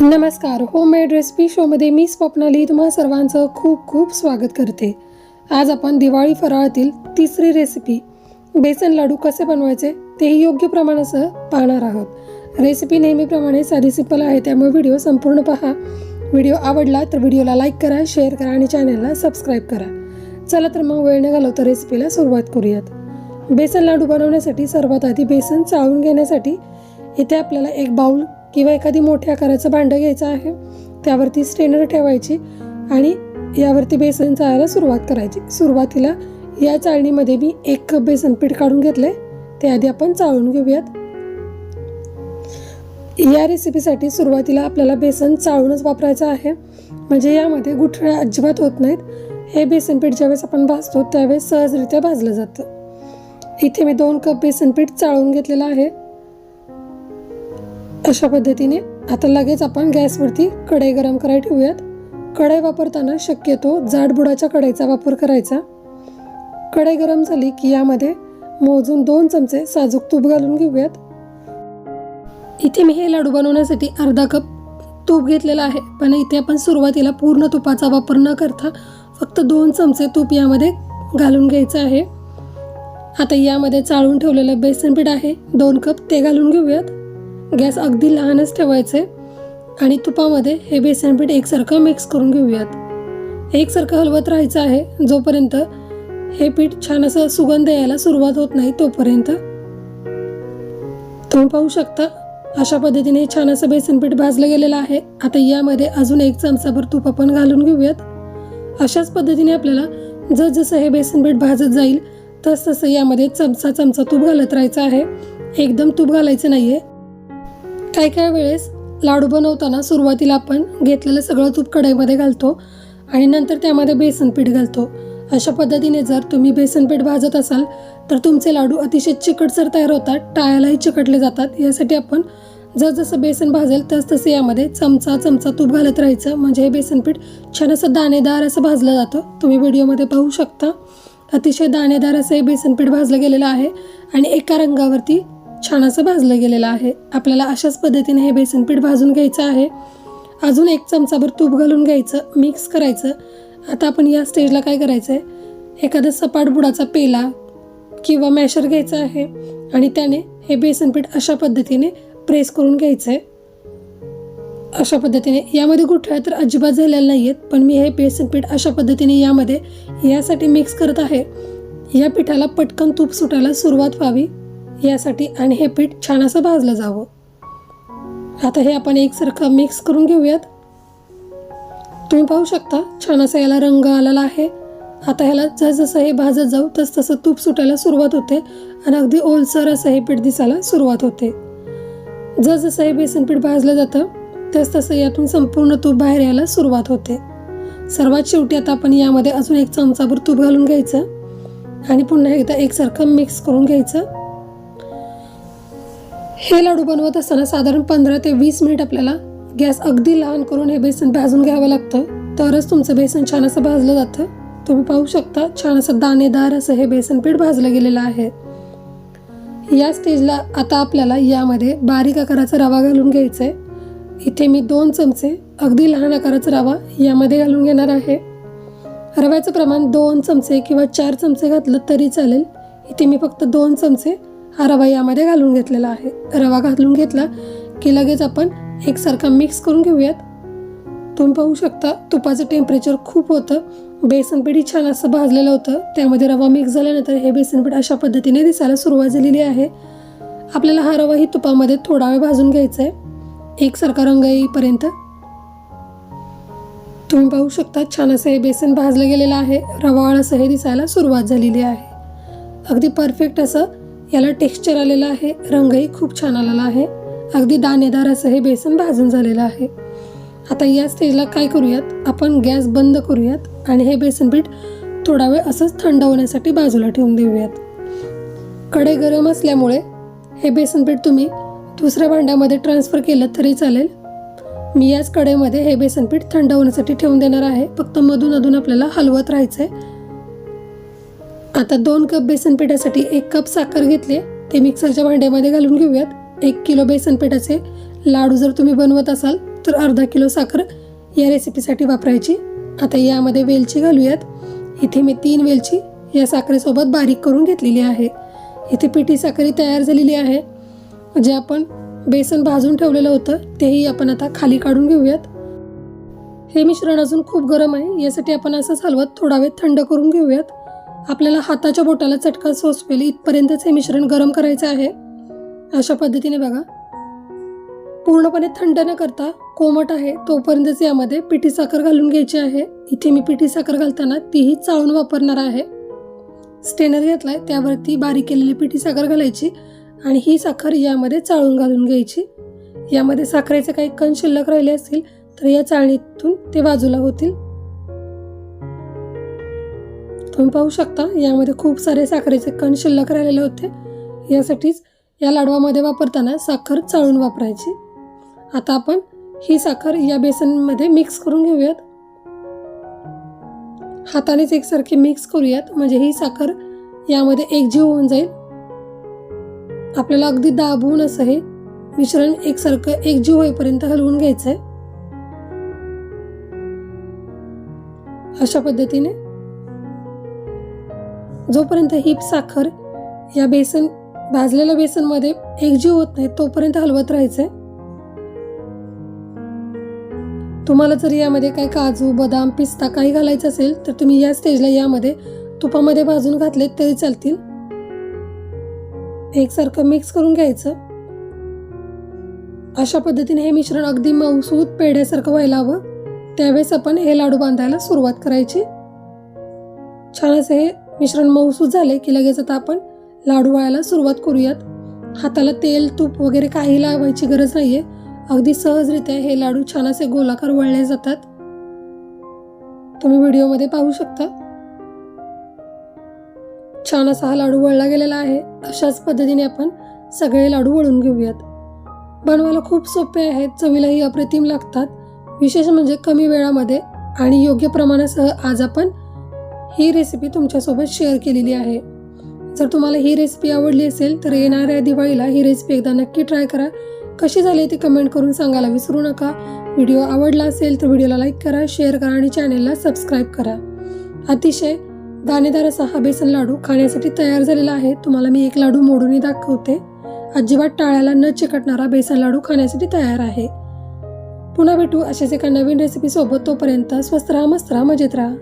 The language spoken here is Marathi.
नमस्कार होममेड रेसिपी शोमध्ये मी स्वप्नाली तुम्हा सर्वांचं खूप खूप स्वागत करते. आज आपण दिवाळी फराळातील तिसरी रेसिपी बेसन लाडू कसे बनवायचे तेही योग्य प्रमाणासह पाहणार आहोत. रेसिपी नेहमीप्रमाणे साधी सिंपल आहे त्यामुळे व्हिडिओ संपूर्ण पहा. व्हिडिओ आवडला तर व्हिडिओला लाईक करा शेअर करा आणि चॅनलला सबस्क्राईब करा. चला तर मग वेळ न घालवता रेसिपीला सुरुवात करूयात. बेसन लाडू बनवण्यासाठी सर्वात आधी बेसन चाळून घेण्यासाठी इथे आपल्याला एक बाउल किंवा एखादी मोठ्या आकाराचं भांडं घ्यायचं आहे त्यावरती स्टेनर ठेवायची आणि यावरती बेसन चाळायला सुरुवात करायची. सुरुवातीला या चाळणीमध्ये मी एक कप बेसन पीठ काढून घेतले ते आधी आपण चाळून घेऊयात. या रेसिपीसाठी सुरुवातीला आपल्याला बेसन चाळूनच वापरायचं आहे. म्हणजे यामध्ये गुठळ्या अजिबात होत नाहीत. हे बेसन पीठ ज्यावेळेस आपण भाजतो त्यावेळेस सहजरित्या भाजलं जातं. इथे मी दोन कप बेसन पीठ चाळून घेतलेलं आहे. अशा पद्धतीने आता लगेच आपण गॅसवरती कढई गरम करायला ठेवूयात. कढई वापरताना शक्यतो जाड बुडाच्या कढईचा वापर करायचा. कढई गरम झाली की यामध्ये मोजून दोन चमचे साजूक तूप घालून घेऊयात. इथे मी हे लाडू बनवण्यासाठी अर्धा कप तूप घेतलेला आहे. पण इथे आपण सुरुवातीला पूर्ण तुपाचा वापर न करता फक्त दोन चमचे तूप यामध्ये घालून घ्यायचं आहे. आता यामध्ये चाळून ठेवलेलं बेसन पीठ आहे. दोन कप ते घालून घेऊयात. गॅस अगदी लहानच ठेवायचे आणि तुपामध्ये हे बेसन पीठ एकसारखं मिक्स करून घेऊयात. एकसारखं हलवत राहायचं आहे. जोपर्यंत हे पीठ छान असं सुगंध यायला सुरुवात होत नाही तोपर्यंत तुम्ही पाहू शकता अशा पद्धतीने छान असं बेसन पीठ भाजलं गेलेलं आहे. आता यामध्ये अजून एक चमचाभर तूप आपण घालून घेऊयात. अशाच पद्धतीने आपल्याला जसजसं हे बेसन पीठ भाजत जाईल तस तसं यामध्ये चमचा चमचा तूप घालत राहायचं आहे. एकदम तूप घालायचं नाही आहे काही काही वेळेस लाडू बनवताना सुरुवातीला आपण घेतलेलं सगळं तूप कढईमध्ये घालतो आणि नंतर त्यामध्ये बेसन पीठ घालतो. अशा पद्धतीने जर तुम्ही बेसन पीठ भाजत असाल तर तुमचे लाडू अतिशय चिकटसर तयार होतात टाळ्यालाही चिकटले जातात. यासाठी आपण जसजसं बेसन भाजेल तस तसं यामध्ये चमचा चमचा तूप घालत राहायचं. म्हणजे हे बेसन पीठ छान असं दाणेदार असं भाजलं जातं. तुम्ही व्हिडिओमध्ये पाहू शकता. अतिशय दाणेदार असं हे बेसन पीठ भाजलं गेलेलं आहे. आणि एका रंगावरती छान असं भाजलं गेलेलं आहे. आपल्याला अशाच पद्धतीने हे बेसनपीठ भाजून घ्यायचं आहे. अजून एक चमचाभर तूप घालून घ्यायचं मिक्स करायचं. आता आपण या स्टेजला काय करायचं आहे एखादा सपाट बुडाचा पेला किंवा मॅशर घ्यायचा आहे आणि त्याने हे बेसनपीठ अशा पद्धतीने प्रेस करून घ्यायचं आहे अशा पद्धतीने. यामध्ये गुठळ्या तर अजिबात झालेल्या नाही आहेत पण मी हे बेसनपीठ अशा पद्धतीने यामध्ये यासाठी मिक्स करत आहे. या पिठाला पटकन तूप सुटायला सुरुवात व्हावी. यासाठी आणि हे पीठ छान असं भाजलं जावं. आता हे आपण एकसारखं मिक्स करून घेऊयात. तुम्ही पाहू शकता छान असा याला रंग आलेला आहे. आता ह्याला जसजसं हे भाजत जाऊ तस तसं तूप सुटायला सुरुवात होते. आणि अगदी ओलसर असं हे पीठ दिसायला सुरुवात होते. जसजसं हे बेसन पीठ भाजलं जातं तस तसं यातून संपूर्ण तूप बाहेर यायला सुरुवात होते. सर्वात शेवटी आता आपण यामध्ये अजून एक चमचाभर तूप घालून घ्यायचं. आणि पुन्हा एकदा एकसारखं मिक्स करून घ्यायचं. हे लाडू बनवत असताना साधारण पंधरा ते वीस मिनिट आपल्याला गॅस अगदी लहान करून हे बेसन भाजून घ्यावं लागतं. तरच तुमचं बेसन छान असं भाजलं जातं. तुम्ही पाहू शकता छान असं दाणेदार असं हे बेसन पीठ भाजलं गेलेलं आहे. या स्टेजला आता आपल्याला यामध्ये बारीक आकाराचा रवा घालून घ्यायचा आहे इथे मी दोन चमचे अगदी लहान आकाराचा रवा यामध्ये घालून घेणार आहे. रव्याचं प्रमाण दोन चमचे किंवा चार चमचे घातलं तरी चालेल. इथे मी फक्त दोन चमचे हा रवा यामध्ये घालून घेतलेला आहे. रवा घालून घेतला की लगेच आपण एकसारखा मिक्स करून घेऊयात. तुम्ही पाहू शकता तुपाचं टेम्परेचर खूप होतं. बेसनपीठ छान असं भाजलेलं होतं. त्यामध्ये रवा मिक्स झाल्यानंतर हे बेसनपीठ अशा पद्धतीने दिसायला सुरुवात झालेली आहे. आपल्याला हा रवा ही तुपामध्ये थोडा वेळ भाजून घ्यायचा आहे एकसारखा रंग येईपर्यंत. तुम्ही पाहू शकता छान असं हे बेसन भाजलं गेलेलं आहे. रवाळ असं हे दिसायला सुरुवात झालेली आहे. अगदी परफेक्ट असं याला टेक्स्चर आलेलं आहे रंगही खूप छान आलेला आहे. अगदी दाणेदार असं हे बेसन भाजून झालेलं आहे. आता या स्टेजला काय करूयात? आपण गॅस बंद करूयात आणि हे बेसन पीठ थोडा वेळ असंच थंड होण्यासाठी बाजूला ठेवून देऊयात. कढई गरम असल्यामुळे हे बेसन पीठ तुम्ही दुसऱ्या भांड्यामध्ये ट्रान्सफर केलं तरी चालेल. मी याच कडेमध्ये हे बेसन पीठ थंड होण्यासाठी ठेवून देणार आहे. फक्त मधून अधून आपल्याला हलवत राहायचं आहे आता दोन कप बेसन पिठासाठी एक कप साखर घेतले. ते मिक्सरच्या भांड्यामध्ये घालून घेऊयात. एक किलो बेसन पिठाचे लाडू जर तुम्ही बनवत असाल तर अर्धा किलो साखर या रेसिपीसाठी वापरायची. आता यामध्ये वेलची घालूयात. इथे मी तीन वेलची या साखरेसोबत बारीक करून घेतलेली आहे. इथे पिठी साखरी तयार झालेली आहे. जे आपण बेसन भाजून ठेवलेलं होतं तेही आपण आता खाली काढून घेऊयात. हे मिश्रण अजून खूप गरम आहे. यासाठी आपण असंच हलवत थोडा वेळ थंड करून घेऊयात. आपल्याला हाताच्या बोटाला चटका सोसवेल. इथपर्यंतच हे मिश्रण गरम करायचं आहे. अशा पद्धतीने बघा. पूर्णपणे थंड न करता कोमट आहे. तोपर्यंतच यामध्ये पिठी साखर घालून घ्यायची आहे. इथे मी पिठी साखर घालताना तीही चाळून वापरणार आहे. स्टेनर घेतला आहे त्यावरती बारीक केलेली पिठी साखर घालायची आणि ही साखर यामध्ये चाळून घालून घ्यायची. यामध्ये साखरेचे काही कण शिल्लक राहिले असतील तर या चाळणीतून ते बाजूला होतील. तुम्ही पाहू शकता यामध्ये खूप सारे साखरेचे कण शिल्लक राहिलेले होते. यासाठीच या लाडवामध्ये वापरताना साखर चाळून वापरायची. आता आपण ही साखर या बेसनमध्ये मिक्स करून घेऊयात. हातानेच एकसारखी मिक्स करूयात म्हणजे ही साखर यामध्ये एकजीव होऊन जाईल. आपल्याला अगदी दाबून असं हे मिश्रण एकसारखं एकजीव होईपर्यंत हलवून घ्यायचंय. अशा पद्धतीने जोपर्यंत ही साखर या बेसन भाजलेल्या बेसनमध्ये एकजीव होत नाही तोपर्यंत हलवत राहायचंय. तुम्हाला जर यामध्ये काही काजू बदाम पिस्ता काही घालायचं असेल तर तुम्ही या स्टेजला यामध्ये तुपामध्ये भाजून घातले तरी चालतील. एकसारखं मिक्स करून घ्यायचं. अशा पद्धतीने हे मिश्रण अगदी मऊसूत पेढ्यासारखं व्हायला हवं. त्यावेळेस आपण हे लाडू बांधायला सुरुवात करायची. छान असं हे मिश्रण मऊसूत झाले की लगेच आता आपण लाडू वळायला सुरुवात करूयात. हाताला तेल तूप वगैरे काही लावायची गरज नाही आहे अगदी सहजरित्या हे लाडू छान असे गोलाकार वळले जातात. तुम्ही व्हिडिओमध्ये पाहू शकता. छान असा हा लाडू वळला गेलेला आहे. अशाच पद्धतीने आपण सगळे लाडू वळून घेऊयात. बनवायला खूप सोपे आहेत चवीलाही अप्रतिम लागतात. विशेष म्हणजे कमी वेळामध्ये आणि योग्य प्रमाणासह आज आपण ही रेसिपी तुमच्यासोबत शेअर केलेली आहे. जर तुम्हाला ही रेसिपी आवडली असेल तर येणाऱ्या दिवाळीला ही रेसिपी एकदा नक्की ट्राय करा. कशी झाली ते कमेंट करून सांगायला विसरू नका. व्हिडिओ आवडला असेल तर व्हिडिओला लाईक करा शेअर करा आणि चॅनेलला सबस्क्राईब करा. अतिशय दाणेदार असा हा बेसन लाडू खाण्यासाठी तयार झालेला आहे. तुम्हाला मी एक लाडू मोडूनही दाखवते. अजिबात टाळ्याला न चिकटणारा बेसन लाडू खाण्यासाठी तयार आहे. पुन्हा भेटू अशाच एका नवीन रेसिपीसोबत तोपर्यंत स्वस्त राहा मस्त राहा मजेत राहा.